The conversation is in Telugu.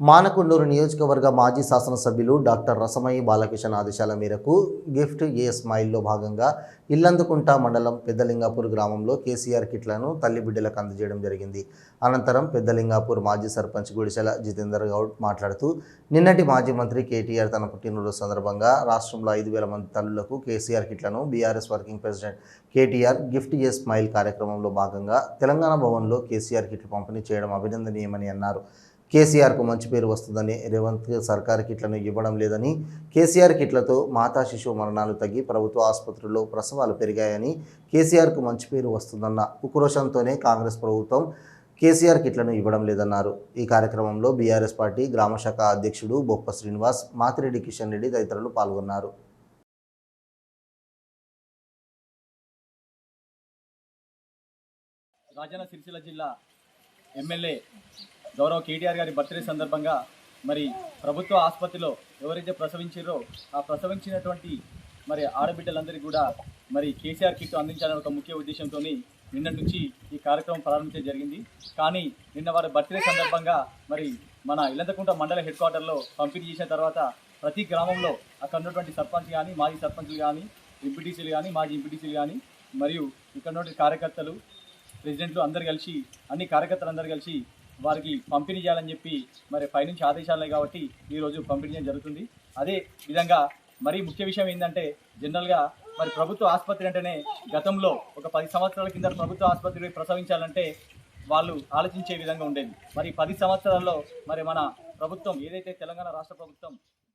మానకొండూరు నియోజకవర్గ మాజీ శాసనసభ్యులు డాక్టర్ రసమయ్య బాలకిషన్ ఆదేశాల మేరకు గిఫ్ట్ ఏ స్మైల్లో భాగంగా ఇల్లందుకుంట మండలం పెద్దలింగాపూర్ గ్రామంలో కేసీఆర్ కిట్లను తల్లి బిడ్డలకు అందజేయడం జరిగింది. అనంతరం పెద్దలింగాపూర్ మాజీ సర్పంచ్ గుడిసెల జితేందర్ గౌడ్ మాట్లాడుతూ నిన్నటి మాజీ మంత్రి కేటీఆర్ తన పుట్టినరోజు సందర్భంగా రాష్ట్రంలో ఐదు వేల మంది తల్లులకు కేసీఆర్ కిట్లను BRS working president KTR gift a smile కార్యక్రమంలో భాగంగా తెలంగాణ భవన్లో కేసీఆర్ కిట్లు పంపిణీ చేయడం అభినందనీయమని అన్నారు. కేసీఆర్కు మంచి పేరు వస్తుందని రేవంత్ సర్కార్ కిట్లను ఇవ్వడం లేదని కేసీఆర్ కిట్లతో మాతా శిశువు మరణాలు తగ్గి ప్రభుత్వ ఆసుపత్రుల్లో ప్రసవాలు పెరిగాయని కేసీఆర్కు మంచి పేరు వస్తుందన్న ఉక్రోషంతోనే కాంగ్రెస్ ప్రభుత్వం కేసీఆర్ కిట్లను ఇవ్వడం లేదన్నారు. ఈ కార్యక్రమంలో బీఆర్ఎస్ పార్టీ గ్రామశాఖ అధ్యక్షుడు బొప్ప శ్రీనివాస్ మాతిరెడ్డి కిషన్ రెడ్డి తదితరులు పాల్గొన్నారు. రాజన్న సిరిసిల్ల జిల్లా ఎమ్మెల్యే గౌరవ కేటీఆర్ గారి బర్త్డే సందర్భంగా మరి ప్రభుత్వ ఆసుపత్రిలో ఎవరైతే ప్రసవించారో ఆ ప్రసవించినటువంటి మరి ఆడబిడ్డలందరికీ కూడా మరి కేసీఆర్ కిట్ అందించాలని ఒక ముఖ్య ఉద్దేశంతో నిన్న నుంచి ఈ కార్యక్రమం ప్రారంభించడం జరిగింది. కానీ నిన్న వారి బర్త్డే సందర్భంగా మరి మన ఇల్లంతకుంట మండల హెడ్ క్వార్టర్లో పంపిణీ చేసిన తర్వాత ప్రతి గ్రామంలో అక్కడ ఉన్నటువంటి సర్పంచ్ కానీ మాజీ సర్పంచ్లు కానీ ఎంపీటీసీలు కానీ మాజీ ఎంపీటీసీలు కానీ మరియు ఇక్కడ ఉన్నటువంటి కార్యకర్తలు ప్రెసిడెంట్లు అందరు కలిసి అన్ని కార్యకర్తలు అందరు కలిసి వారికి పంపిణీ చేయాలని చెప్పి మరి పైనుంచి ఆదేశాలు కాబట్టి ఈరోజు పంపిణీ చేయడం జరుగుతుంది. అదే విధంగా మరీ ముఖ్య విషయం ఏంటంటే జనరల్గా మరి ప్రభుత్వ ఆసుపత్రి అంటేనే గతంలో ఒక పది సంవత్సరాల కింద ప్రభుత్వ ఆసుపత్రి ప్రసవించాలంటే వాళ్ళు ఆలోచించే విధంగా ఉండేది. మరి పది సంవత్సరాల్లో మరి మన ప్రభుత్వం ఏదైతే తెలంగాణ రాష్ట్ర ప్రభుత్వం